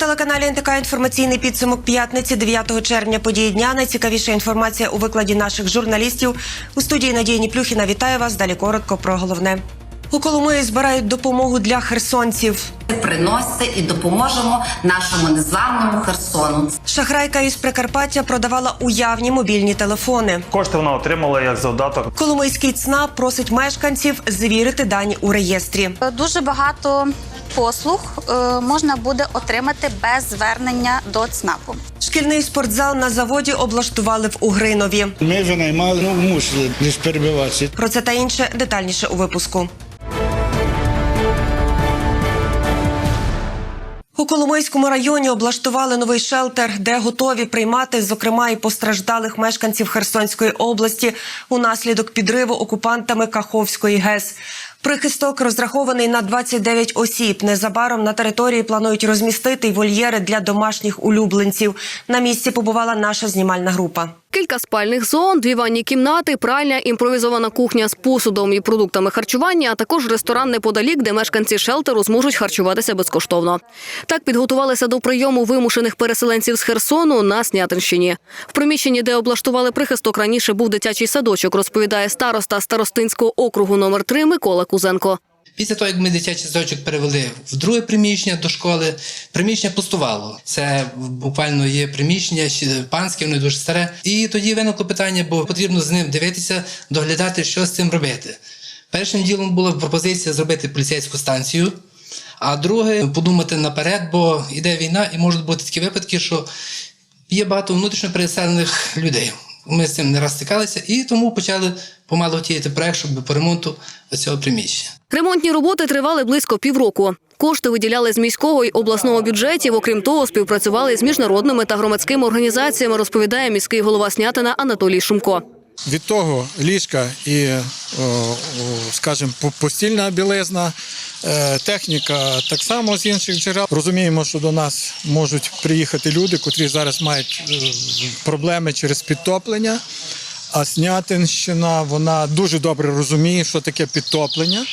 телеканалі НТК інформаційний підсумок п'ятниці 9 червня. Події дня. Найцікавіша інформація у викладі наших журналістів. У студії Надії Ніплюхіна вітаю вас. Далі коротко про головне. У Коломиї збирають допомогу для херсонців. Приносьте і допоможемо нашому незламному Херсону. Шахрайка із Прикарпаття продавала уявні мобільні телефони. Кошти вона отримала як завдаток. Коломийський ЦНАП просить мешканців звірити дані у реєстрі. Дуже багато послуг е, можна буде отримати без звернення до ЦНАПу. Шкільний спортзал на заводі облаштували в Угринові. Ми вже наймали, ну мусили десь перебиватися. Про це та інше детальніше у випуску. У Коломийському районі облаштували новий шелтер, де готові приймати, зокрема, і постраждалих мешканців Херсонської області унаслідок підриву окупантами Каховської ГЕС. Прихисток розрахований на 29 осіб. Незабаром на території планують розмістити вольєри для домашніх улюбленців. На місці побувала наша знімальна група. Кілька спальних зон, дві ванні кімнати, пральня, імпровізована кухня з посудом і продуктами харчування, а також ресторан неподалік, де мешканці шелтеру зможуть харчуватися безкоштовно. Так підготувалися до прийому вимушених переселенців з Херсону на Снятинщині. В приміщенні, де облаштували прихисток, раніше був дитячий садочок, розповідає староста старостинського округу номер 3 Микола Кузенко. Після того, як ми дитячий садочок перевели в друге приміщення до школи, приміщення пустувало. Це буквально є приміщення панське, воно дуже старе. І тоді виникло питання, бо потрібно з ним дивитися, доглядати, що з цим робити. Першим ділом була пропозиція зробити поліцейську станцію, а друге подумати наперед, бо йде війна, і можуть бути такі випадки, що є багато внутрішньо переселених людей. Ми з цим не раз стикалися, і тому почали помалу тіяти проект, щоб по ремонту цього приміщення. Ремонтні роботи тривали близько півроку. Кошти виділяли з міського й обласного бюджетів. Окрім того, співпрацювали з міжнародними та громадськими організаціями, розповідає міський голова Снятина Анатолій Шумко. Від того ліжка і, о, скажімо, постільна білизна, е, техніка так само з інших джерел. Розуміємо, що до нас можуть приїхати люди, котрі зараз мають е, проблеми через підтоплення. А Снятинщина вона дуже добре розуміє, що таке підтоплення,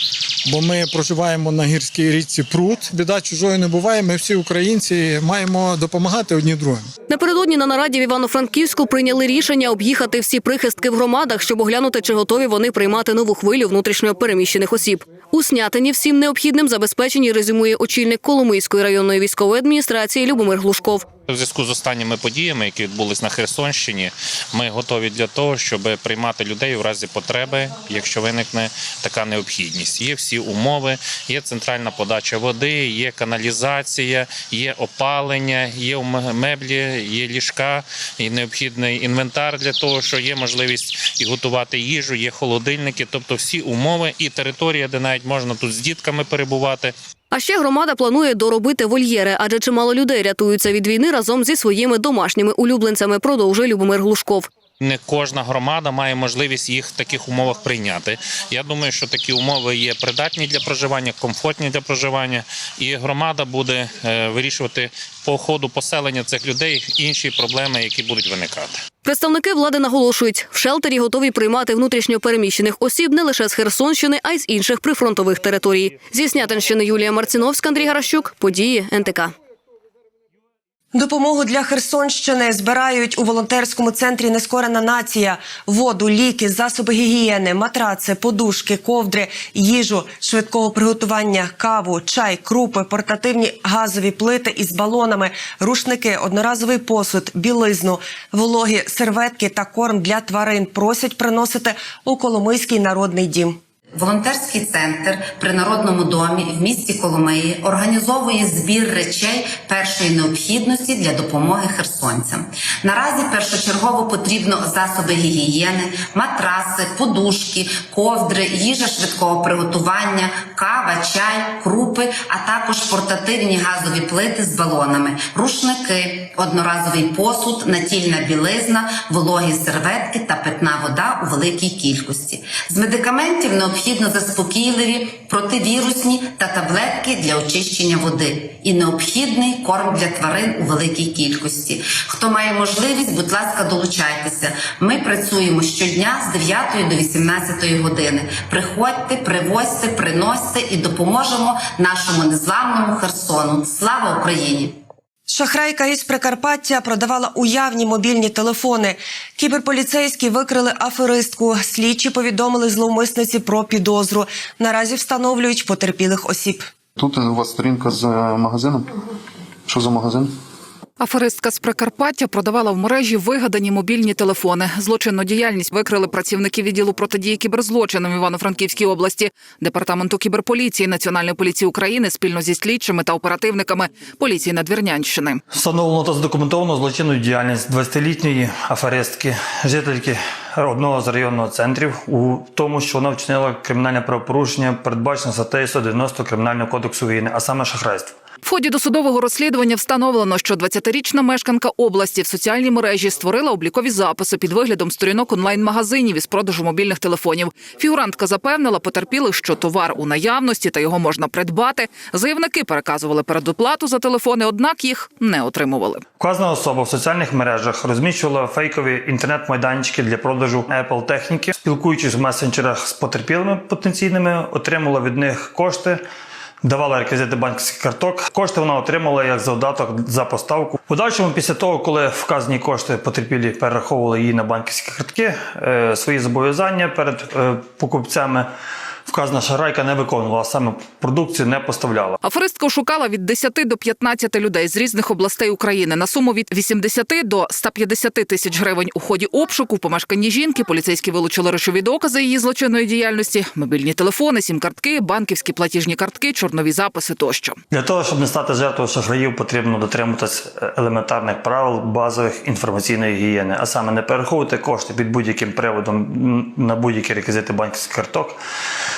бо ми проживаємо на гірській річці Прут. Біда чужої не буває. Ми всі українці маємо допомагати одні другим. Напередодні на нараді в Івано-Франківську прийняли рішення об'їхати всі прихистки в громадах, щоб оглянути, чи готові вони приймати нову хвилю внутрішньо переміщених осіб. У Снятині всім необхідним забезпечені резюмує очільник Коломийської районної військової адміністрації Любомир Глушков. У зв'язку з останніми подіями, які відбулись на Херсонщині, ми готові для того, щоб приймати людей у разі потреби, якщо виникне така необхідність. Є всі умови, є центральна подача води, є каналізація, є опалення, є меблі, є ліжка, і необхідний інвентар для того, що є можливість і готувати їжу, є холодильники, тобто всі умови і територія, де навіть можна тут з дітками перебувати. А ще громада планує доробити вольєри, адже чимало людей рятуються від війни разом зі своїми домашніми улюбленцями. Продовжує Любомир Глушков. Не кожна громада має можливість їх в таких умовах прийняти. Я думаю, що такі умови є придатні для проживання, комфортні для проживання, і громада буде е, вирішувати по ходу поселення цих людей інші проблеми, які будуть виникати. Представники влади наголошують, в шелтері готові приймати внутрішньо переміщених осіб не лише з Херсонщини, а й з інших прифронтових територій. Зі Снятинщини Юлія Марціновська, Андрій Гаращук. Події НТК. Допомогу для Херсонщини збирають у волонтерському центрі Нескорена нація, воду, ліки, засоби гігієни, матраци, подушки, ковдри, їжу швидкого приготування, каву, чай, крупи, портативні газові плити із балонами, рушники, одноразовий посуд, білизну, вологі серветки та корм для тварин просять приносити у Коломийський народний дім. Волонтерський центр при народному домі в місті Коломиї організовує збір речей першої необхідності для допомоги херсонцям. Наразі першочергово потрібно засоби гігієни, матраси, подушки, ковдри, їжа швидкого приготування, кава, чай, крупи, а також портативні газові плити з балонами, рушники, одноразовий посуд, натільна білизна, вологі серветки та питна вода у великій кількості. З медикаментів необхідно заспокійливі, противірусні та таблетки для очищення води і необхідний корм для тварин у великій кількості. Хто має можливість, будь ласка, долучайтеся. Ми працюємо щодня з 9 до 18 години. Приходьте, привозьте, приносьте і допоможемо нашому незламному Херсону. Слава Україні! Шахрайка із Прикарпаття продавала уявні мобільні телефони. Кіберполіцейські викрили аферистку. Слідчі повідомили зловмисниці про підозру. Наразі встановлюють потерпілих осіб. Тут у вас сторінка з е, магазином. Що за магазин? Аферистка з Прикарпаття продавала в мережі вигадані мобільні телефони. Злочинну діяльність викрили працівники відділу протидії кіберзлочинам Івано-Франківській області, департаменту кіберполіції Національної поліції України спільно зі слідчими та оперативниками поліції Надвірнянщини. Встановлено та задокументовано злочинну діяльність 20-літньої аферистки, жительки одного з районного центрів, у тому, що вона вчинила кримінальне правопорушення, передбачене статтею 190 Кримінального кодексу України, а саме шахрайство. В ході досудового розслідування встановлено, що 20-річна мешканка області в соціальній мережі створила облікові записи під виглядом сторінок онлайн-магазинів із продажу мобільних телефонів. Фігурантка запевнила потерпілих, що товар у наявності та його можна придбати. Заявники переказували передоплату за телефони, однак їх не отримували. Вказана особа в соціальних мережах розміщувала фейкові інтернет-майданчики для продажу Apple техніки, спілкуючись в месенджерах з потерпілими потенційними, отримала від них кошти. Давала реквізити банківських карток. Кошти вона отримала як завдаток за поставку. У дальшому, після того, коли вказані кошти потерпілі перераховували її на банківські картки, е, свої зобов'язання перед е, покупцями вказана шарайка не виконувала, саме продукцію не поставляла. Аферистка шукала від 10 до 15 людей з різних областей України на суму від 80 до 150 тисяч гривень. У ході обшуку в помешканні жінки поліцейські вилучили речові докази її злочинної діяльності, мобільні телефони, сім-картки, банківські платіжні картки, чорнові записи тощо. Для того, щоб не стати жертвою шахраїв, потрібно дотримуватись елементарних правил базових інформаційної гігієни, а саме не перераховувати кошти під будь-яким приводом на будь-які реквізити банківських карток,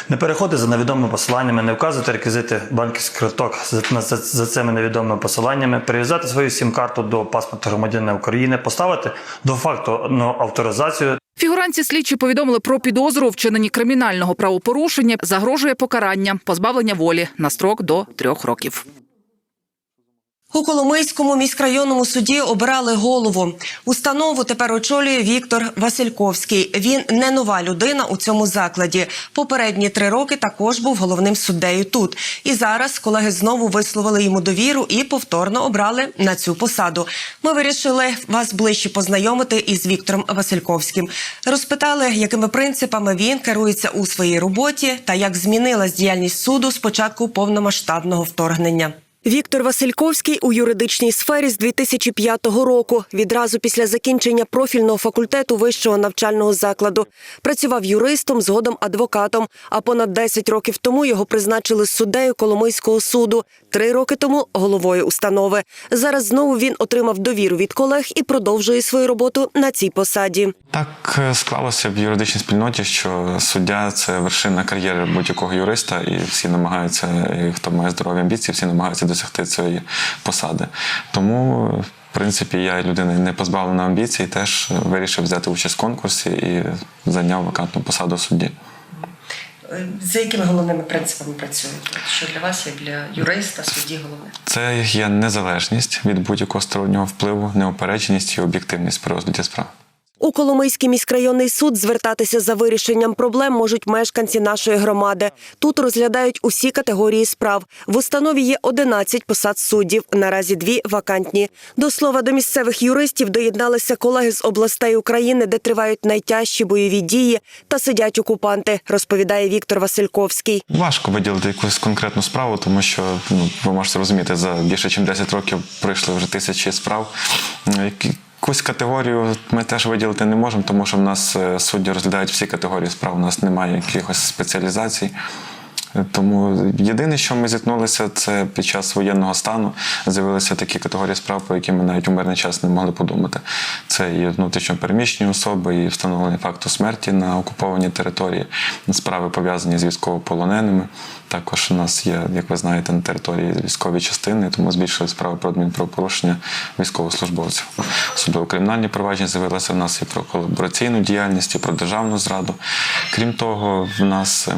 не переходити за невідомими посиланнями, не вказувати реквізити банківських карток за, за, цими невідомими посиланнями, прив'язати свою сім-карту до паспорту громадянина України, поставити до факту ну, авторизацію Фігуранці слідчі повідомили про підозру вчиненні кримінального правопорушення. Загрожує покарання, позбавлення волі на строк до трьох років. У Коломийському міськрайонному суді обирали голову. Установу тепер очолює Віктор Васильковський. Він не нова людина у цьому закладі. Попередні три роки також був головним суддею тут. І зараз колеги знову висловили йому довіру і повторно обрали на цю посаду. Ми вирішили вас ближче познайомити із Віктором Васильковським. Розпитали, якими принципами він керується у своїй роботі та як змінилась діяльність суду з початку повномасштабного вторгнення. Віктор Васильковський у юридичній сфері з 2005 року, відразу після закінчення профільного факультету вищого навчального закладу. Працював юристом, згодом адвокатом. А понад 10 років тому його призначили суддею Коломийського суду. Три роки тому головою установи. Зараз знову він отримав довіру від колег і продовжує свою роботу на цій посаді. Так е, склалося в юридичній спільноті, що суддя це вершина кар'єри будь-якого юриста, і всі намагаються, і хто має здорові амбіції, всі намагаються досягти цієї посади. Тому, в принципі, я людина не позбавлена амбіцій, теж вирішив взяти участь в конкурсі і зайняв вакантну посаду судді. За якими головними принципами працюєте? Що для вас, як для юриста, судді головне? Це є незалежність від будь-якого стороннього впливу, неупередженість і об'єктивність при розгляді справ. У Коломийський міськрайонний суд звертатися за вирішенням проблем можуть мешканці нашої громади. Тут розглядають усі категорії справ. В установі є 11 посад суддів. Наразі дві вакантні. До слова, до місцевих юристів доєдналися колеги з областей України, де тривають найтяжчі бойові дії та сидять окупанти, розповідає Віктор Васильковський. Важко виділити якусь конкретну справу, тому що ну, ви можете розуміти, за більше ніж 10 років пройшли вже тисячі справ. Які- Якусь категорію ми теж виділити не можемо, тому що в нас е, судді розглядають всі категорії справ, у нас немає якихось спеціалізацій. Тому єдине, що ми зіткнулися, це під час воєнного стану з'явилися такі категорії справ, про які ми навіть у мирний час не могли подумати. Це і внутрішньо переміщені особи, і встановлення факту смерті на окупованій території, справи пов'язані з військовополоненими. Також у нас є, як ви знаєте, на території військові частини, тому збільшили справи про адмінправопорушення військовослужбовців. Особливо кримінальні провадження з'явилися в нас і про колабораційну діяльність, і про державну зраду. Крім того, в нас.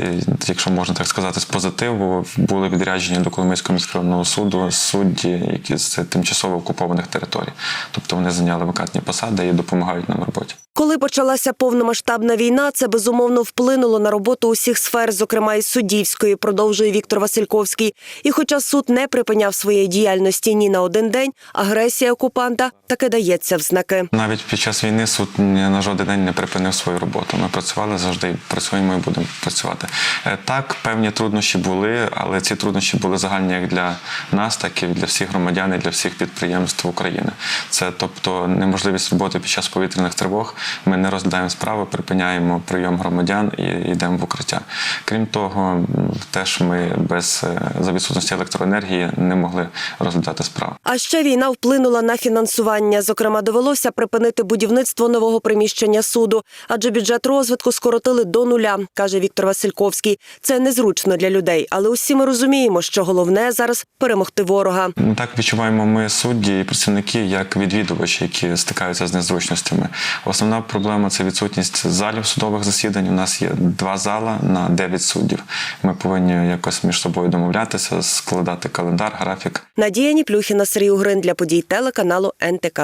Е, Якщо можна так сказати, з позитиву були відряджені до Коломийського міськрайонного суду судді, які з тимчасово окупованих територій. Тобто вони зайняли вакантні посади і допомагають нам в роботі. Коли почалася повномасштабна війна, це безумовно вплинуло на роботу усіх сфер, зокрема і суддівської, продовжує Віктор Васильковський. І хоча суд не припиняв своєї діяльності ні на один день, агресія окупанта таки дається в знаки. Навіть під час війни суд на жоден день не припинив свою роботу. Ми працювали завжди, працюємо і будемо працювати. Е, Так, певні труднощі були, але ці труднощі були загальні як для нас, так і для всіх громадян, і для всіх підприємств України. Це тобто неможливість роботи під час повітряних тривог. Ми не розглядаємо справи, припиняємо прийом громадян і йдемо в укриття. Крім того, теж ми без е, за відсутності електроенергії не могли розглядати справи. А ще війна вплинула на фінансування. Зокрема, довелося припинити будівництво нового приміщення суду, адже бюджет розвитку скоротили до нуля, каже Віктор Васильковський. Це незручно для людей, але усі ми розуміємо, що головне зараз перемогти ворога. Ну, Так відчуваємо ми судді і працівники як відвідувачі, які стикаються з незручностями. Основна проблема це відсутність залів судових засідань. У нас є два зала на 9 суддів. Ми повинні якось між собою домовлятися, складати календар, графік. Надія Ніплюхіна, Сергій Угрин для подій телеканалу НТК.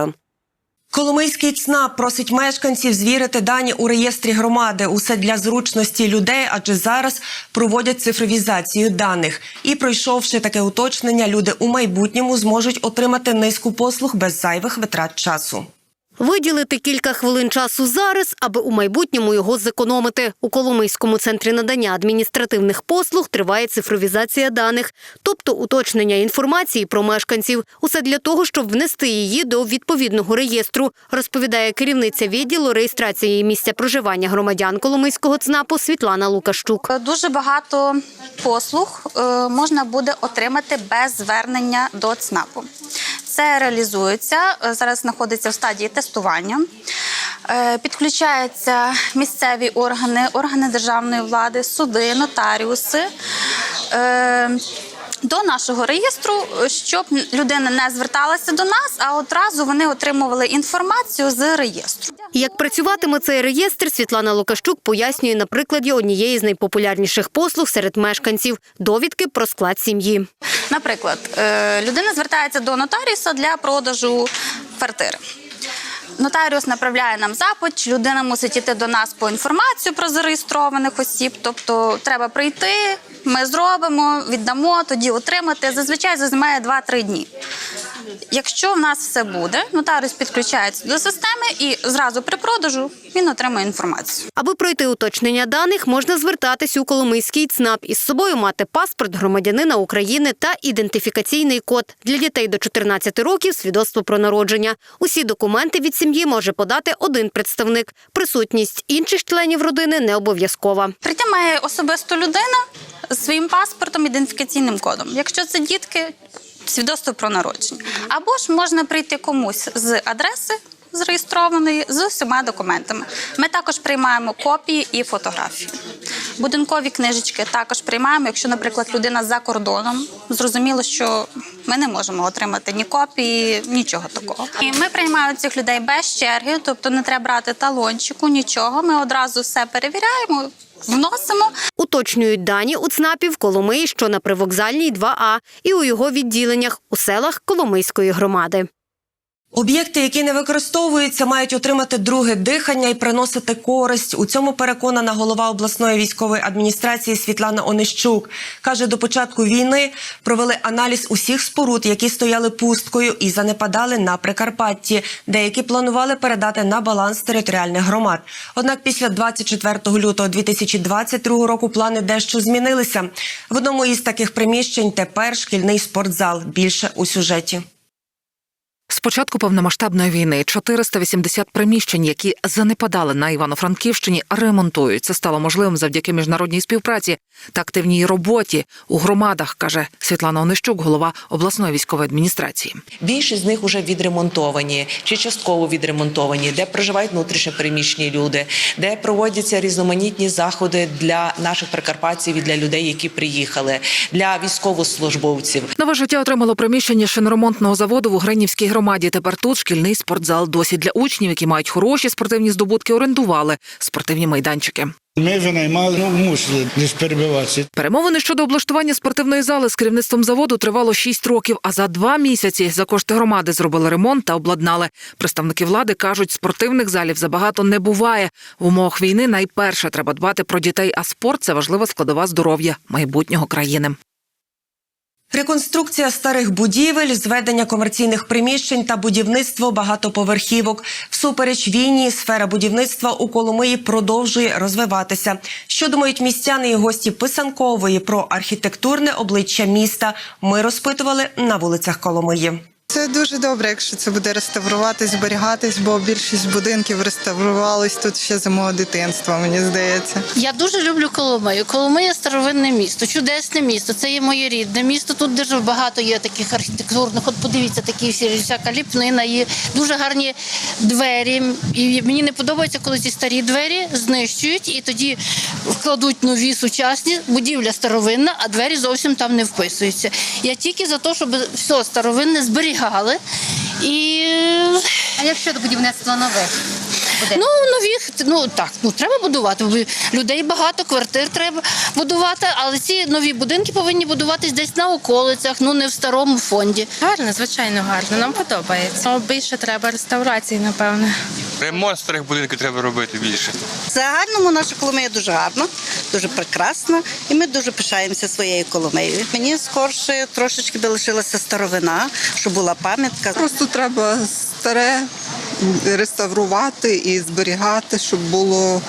Коломийський ЦНАП просить мешканців звірити дані у реєстрі громади. Усе для зручності людей, адже зараз проводять цифровізацію даних. І пройшовши таке уточнення, люди у майбутньому зможуть отримати низку послуг без зайвих витрат часу. Виділити кілька хвилин часу зараз, аби у майбутньому його зекономити. У Коломийському центрі надання адміністративних послуг триває цифровізація даних, тобто уточнення інформації про мешканців. Усе для того, щоб внести її до відповідного реєстру, розповідає керівниця відділу реєстрації місця проживання громадян Коломийського ЦНАПу Світлана Лукащук. Дуже багато послуг е, можна буде отримати без звернення до ЦНАПу. Це реалізується е, зараз. Знаходиться в стадії тестування. Е, Підключаються місцеві органи, органи державної влади, суди, нотаріуси. До нашого реєстру, щоб людина не зверталася до нас, а одразу вони отримували інформацію з реєстру. Як працюватиме цей реєстр, Світлана Лукащук пояснює на прикладі однієї з найпопулярніших послуг серед мешканців довідки про склад сім'ї. Наприклад, е, людина звертається до нотаріуса для продажу квартири. Нотаріус направляє нам запит, людина мусить іти до нас по інформацію про зареєстрованих осіб. Тобто треба прийти, ми зробимо, віддамо, тоді отримати. Зазвичай це займає 2-3 дні. Якщо в нас все буде, нотаріус підключається до системи і зразу при продажу він отримує інформацію. Аби пройти уточнення даних, можна звертатись у Коломийський ЦНАП із собою мати паспорт громадянина України та ідентифікаційний код для дітей до 14 років свідоцтво про народження. Усі документи від сім'ї може подати один представник. Присутність інших членів родини не обов'язкова. Прийти має особисто людина з своїм паспортом, ідентифікаційним кодом. Якщо це дітки, свідоцтво про народження. Або ж можна прийти комусь з адреси зареєстрованої з усіма документами. Ми також приймаємо копії і фотографії. Будинкові книжечки також приймаємо, якщо, наприклад, людина за кордоном. Зрозуміло, що ми не можемо отримати ні копії, нічого такого. І ми приймаємо цих людей без черги, тобто не треба брати талончику, нічого. Ми одразу все перевіряємо, вносимо. Уточнюють дані у ЦНАПів Коломий, що на привокзальній 2А, і у його відділеннях у селах Коломийської громади. Об'єкти, які не використовуються, мають отримати друге дихання і приносити користь. У цьому переконана голова обласної військової адміністрації Світлана Онищук. Каже, до початку війни провели аналіз усіх споруд, які стояли пусткою і занепадали на Прикарпатті. Деякі планували передати на баланс територіальних громад. Однак після 24 лютого 2022 року плани дещо змінилися. В одному із таких приміщень тепер шкільний спортзал. Більше у сюжеті. З початку повномасштабної війни 480 приміщень, які занепадали на Івано-Франківщині, ремонтують. Це стало можливим завдяки міжнародній співпраці та активній роботі у громадах, каже Світлана Онищук, голова обласної військової адміністрації. Більшість з них вже відремонтовані чи частково відремонтовані, де проживають внутрішньо переміщені люди, де проводяться різноманітні заходи для наших прикарпатців і для людей, які приїхали, для військовослужбовців. Нове життя отримало приміщення шиноремонтного заводу в Угринівській громаді. Тепер тут шкільний спортзал. Досі для учнів, які мають хороші спортивні здобутки, орендували спортивні майданчики. Ми винаймали, ну мусили десь перебиватися. Перемовини щодо облаштування спортивної зали з керівництвом заводу тривало 6 років. А за два місяці за кошти громади зробили ремонт та обладнали. Представники влади кажуть, спортивних залів забагато не буває. В умовах війни найперше треба дбати про дітей, а спорт це важлива складова здоров'я майбутнього країни. Реконструкція старих будівель, зведення комерційних приміщень та будівництво багатоповерхівок. Всупереч війні сфера будівництва у Коломиї продовжує розвиватися. Що думають містяни і гості Писанкової про архітектурне обличчя міста? Ми розпитували на вулицях Коломиї. Це дуже добре, якщо це буде реставруватись, зберігатись, бо більшість будинків реставрувались тут ще за мого дитинства, мені здається. Я дуже люблю Коломию. Коломия старовинне місто, чудесне місто. Це є моє рідне місто. Тут дуже багато є таких архітектурних. От подивіться, такі всі всяка ліпнина, є дуже гарні двері. І мені не подобається, коли ці старі двері знищують і тоді вкладуть нові сучасні. Будівля старовинна, а двері зовсім там не вписуються. Я тільки за те, щоб все старовинне зберігали. І А як щодо будівництва нових? Ну, нових, ну так, ну треба будувати. Людей багато, квартир треба будувати, але ці нові будинки повинні будуватись десь на околицях, ну не в старому фонді. Гарно, звичайно, гарно. Нам подобається. Ну, Більше треба реставрації, напевне. Ремонт старих будинків треба робити більше. В загальному наша Коломия дуже гарна, дуже прекрасна, і ми дуже пишаємося своєю Коломиєю. Мені скорше трошечки би лишилася старовина, щоб була пам'ятка. Просто треба старе реставрувати і зберігати, щоб було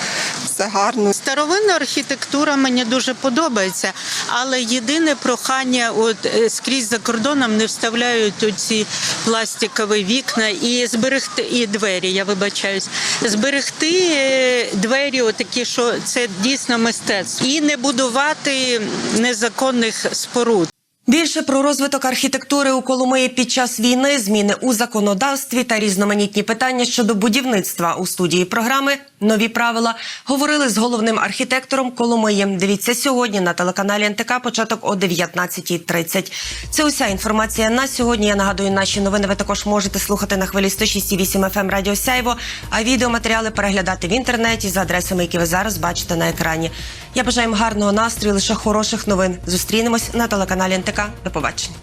все гарно. Старовинна архітектура мені дуже подобається, але єдине прохання, от е, скрізь за кордоном не вставляють оці пластикові вікна і зберегти і двері. Я вибачаюсь, зберегти е, двері, отакі, що це дійсно мистецтво, і не будувати незаконних споруд. Більше про розвиток архітектури у Коломиї під час війни, зміни у законодавстві та різноманітні питання щодо будівництва у студії програми Нові правила говорили з головним архітектором Коломиї. Дивіться сьогодні на телеканалі НТК. Початок о 19.30. Це уся інформація на сьогодні. Я нагадую, наші новини ви також можете слухати на хвилі 106,8 FM Радіо Сяйво, а відеоматеріали переглядати в інтернеті за адресами, які ви зараз бачите на екрані. Я бажаю вам гарного настрою, лише хороших новин. Зустрінемось на телеканалі НТК. До побачення.